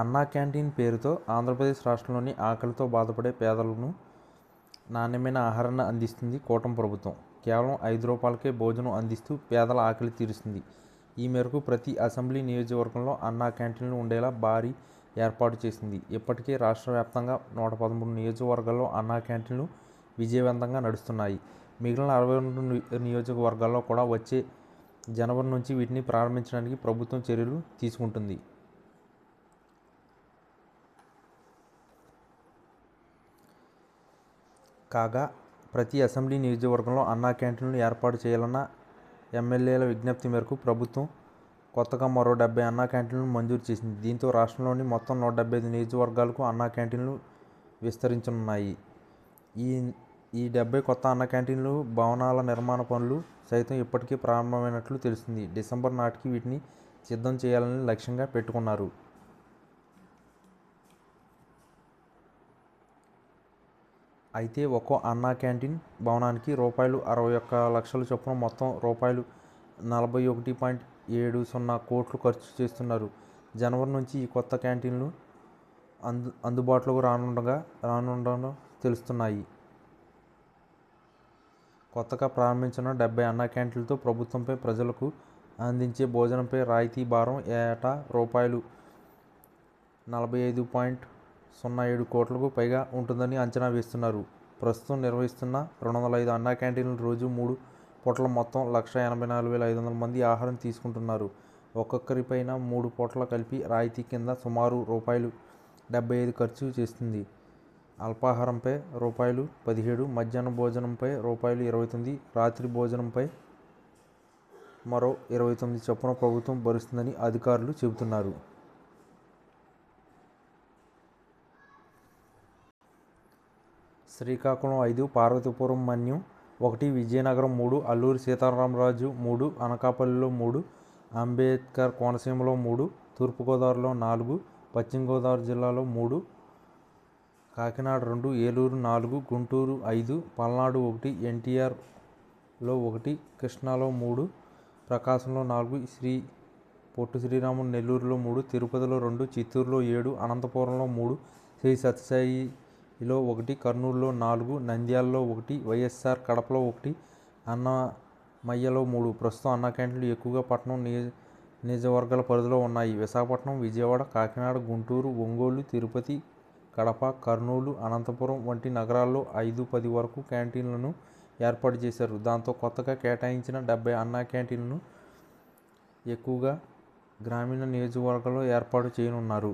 అన్నా క్యాంటీన్ పేరుతో ఆంధ్రప్రదేశ్ రాష్ట్రంలోని ఆకలితో బాధపడే పేదలను నాణ్యమైన ఆహారాన్ని అందిస్తుంది కూటమి ప్రభుత్వం. కేవలం ఐదు రూపాయలకే భోజనం అందిస్తూ పేదల ఆకలి తీరుస్తుంది. ఈ మేరకు ప్రతి అసెంబ్లీ నియోజకవర్గంలో అన్నా క్యాంటీన్లు ఉండేలా భారీ ఏర్పాటు చేసింది. ఇప్పటికే రాష్ట్ర వ్యాప్తంగా నూట పదమూడు నియోజకవర్గాల్లో అన్నా క్యాంటీన్లు విజయవంతంగా నడుస్తున్నాయి. మిగిలిన అరవై రెండు నియోజకవర్గాల్లో కూడా వచ్చే జనవరి నుంచి వీటిని ప్రారంభించడానికి ప్రభుత్వం చర్యలు తీసుకుంటుంది. కాగా ప్రతి అసెంబ్లీ నియోజకవర్గంలో అన్నా క్యాంటీన్లు ఏర్పాటు చేయాలన్న ఎమ్మెల్యేల విజ్ఞప్తి మేరకు ప్రభుత్వం కొత్తగా మరో డెబ్బై అన్నా క్యాంటీన్లను మంజూరు చేసింది. దీంతో రాష్ట్రంలోని మొత్తం నూట డెబ్బై ఐదు నియోజకవర్గాలకు అన్నా క్యాంటీన్లు విస్తరించనున్నాయి. ఈ ఈ డెబ్బై కొత్త అన్న క్యాంటీన్లు భవనాల నిర్మాణ పనులు సైతం ఇప్పటికే ప్రారంభమైనట్లు తెలిసింది డిసెంబర్ నాటికి వీటిని సిద్ధం చేయాలని లక్ష్యంగా పెట్టుకున్నారు. అయితే ఒక్కో అన్నా క్యాంటీన్ భవనానికి రూపాయలు అరవై ఒక్క లక్షల చొప్పున మొత్తం రూపాయలు నలభై ఒకటి పాయింట్ ఏడు సున్నా కోట్లు ఖర్చు చేస్తున్నారు. జనవరి నుంచి ఈ కొత్త క్యాంటీన్లు అందు అందుబాటులోకి రానుండగా రానుండగా తెలుస్తున్నాయి. కొత్తగా ప్రారంభించిన డెబ్బై అన్నా క్యాంటీన్లతో ప్రభుత్వంపై ప్రజలకు అందించే భోజనంపై రాయితీ భారం ఏటా రూపాయలు నలభై ఐదు పాయింట్ సున్నా ఏడు కోట్లకు పైగా ఉంటుందని అంచనా వేస్తున్నారు. ప్రస్తుతం నిర్వహిస్తున్న రెండు వందల ఐదు అన్నా క్యాంటీన్లు రోజు మూడు పూటల మొత్తం లక్ష ఎనభై నాలుగు వేల ఐదు వందల మంది ఆహారం తీసుకుంటున్నారు. ఒక్కొక్కరిపైన మూడు పూటల కలిపి రాయితీ కింద సుమారు రూపాయలు డెబ్బై ఐదు ఖర్చు చేస్తుంది. అల్పాహారంపై రూపాయలు పదిహేడు మధ్యాహ్న భోజనంపై రూపాయలు ఇరవై తొమ్మిది రాత్రి భోజనంపై మరో ఇరవై తొమ్మిది చొప్పున ప్రభుత్వం భరుస్తుందని అధికారులు చెబుతున్నారు. శ్రీకాకుళం ఐదు పార్వతీపురం మన్యం ఒకటి విజయనగరం మూడు అల్లూరి సీతారామరాజు మూడు అనకాపల్లిలో మూడు అంబేద్కర్ కోనసీమలో మూడు తూర్పుగోదావరిలో నాలుగు పశ్చిమ గోదావరి జిల్లాలో మూడు కాకినాడ రెండు ఏలూరు నాలుగు గుంటూరు ఐదు పల్నాడు ఒకటి ఎన్టీఆర్లో ఒకటి కృష్ణాలో మూడు ప్రకాశంలో నాలుగు శ్రీ పొట్టు శ్రీరాములు నెల్లూరులో మూడు తిరుపతిలో రెండు చిత్తూరులో ఏడు అనంతపురంలో మూడు శ్రీ సత్యసాయి లో ఒకటి కర్నూలులో నాలుగు నంద్యాలలో ఒకటి వైఎస్ఆర్ కడపలో ఒకటి అన్నమయ్యలో మూడు. ప్రస్తుతం అన్న క్యాంటీన్లు ఎక్కువగా పట్టణం నియోజ నియోజకవర్గాల పరిధిలో ఉన్నాయి. విశాఖపట్నం విజయవాడ కాకినాడ గుంటూరు ఒంగోలు తిరుపతి కడప కర్నూలు అనంతపురం వంటి నగరాల్లో ఐదు పది వరకు క్యాంటీన్లను ఏర్పాటు చేశారు. దాంతో కొత్తగా కేటాయించిన డెబ్బై అన్నా క్యాంటీన్లను ఎక్కువగా గ్రామీణ నియోజకవర్గాల్లో ఏర్పాటు చేయనున్నారు.